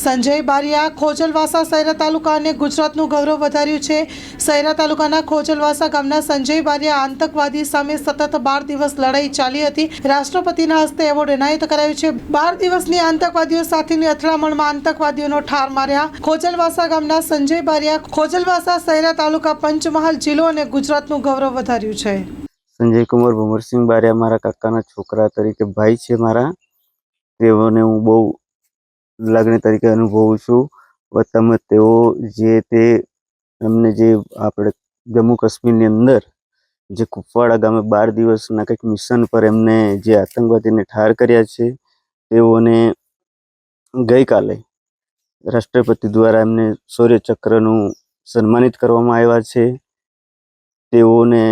સંજય બારિયા, ખોજલવાસા સૈરા તાલુકા અને ગુજરાતનું ગૌરવ વધાર્યું છે. સૈરા તાલુકાના ખોજલવાસા ગામના સંજય બારિયા આતંકવાદી સામે સતત બાર દિવસ લડાઈ ચાલી હતી. રાષ્ટ્રપતિના હસ્તે એવોર્ડ એનાયત કરાયો છે. બાર દિવસની આતંકવાદીઓ સાથેની અથડામણમાં આતંકવાદીઓનો ઠાર માર્યા. ખોજલવાસા ગામના સંજય બારિયા, ખોજલવાસા સૈરા તાલુકા પંચમહાલ જિલ્લો અને ગુજરાતનું ગૌરવ વધાર્યું છે. સંજય કુમાર ભમરસિંહ બારિયા મારા કાકાના છોકરા તરીકે ભાઈ છે મારા. તેઓને હું બહુ લાગણી તરીકે અનુભવું છું. તમે તેઓ જે તે એમને જે આપણે જમ્મુ કાશ્મીરની અંદર જે કુપવાડા ગામે બાર દિવસના કંઈક મિશન પર એમને જે આતંકવાદીને ઠાર કર્યા છે, તેઓને ગઈકાલે રાષ્ટ્રપતિ દ્વારા એમને શૌર્ય ચક્રનું સન્માનિત કરવામાં આવ્યા છે. તેઓને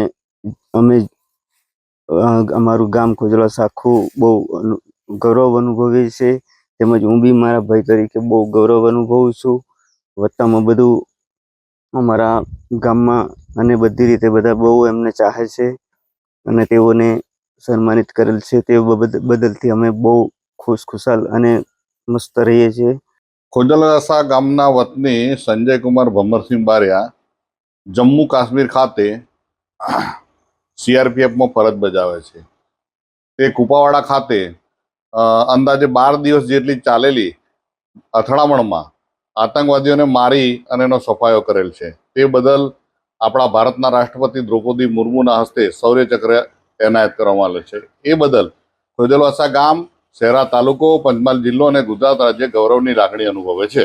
અમે અમારું ગામ ખોજલા આખું બહુ ગૌરવ અનુભવીએ છે તેમજ હું બી મારા ભાઈ તરીકે બહુ ગૌરવ અનુભવું છું. વત્તામાં બધું અમારા ગામમાં અને બધી રીતે બધા બહુ એમને ચાહે છે અને તેઓને સન્માનિત કરેલ છે. તે બદલથી અમે બહુ ખુશ, ખુશાલ અને મસ્ત રહીએ છીએ. ખોજલવાસા ગામના વતની સંજય કુમાર ભમરસિંહ બારિયા જમ્મુ કાશ્મીર ખાતે સીઆરપીએફમાં ફરજ બજાવે છે. તે કુપાવાડા ખાતે અંદાજે બાર દિવસ જેટલી ચાલેલી અથડામણમાં આતંકવાદીઓને મારી અને એનો સફાયો કરેલ છે. તે બદલ આપણા ભારતના રાષ્ટ્રપતિ દ્રૌપદી મુર્મુના હસ્તે શૌર્યચક્ર એનાયત કરવામાં આવેલ છે. એ બદલ ખોજલવાસા ગામ શહેરા તાલુકો, પંચમહાલ જિલ્લો અને ગુજરાત રાજ્ય ગૌરવની લાગણી અનુભવે છે.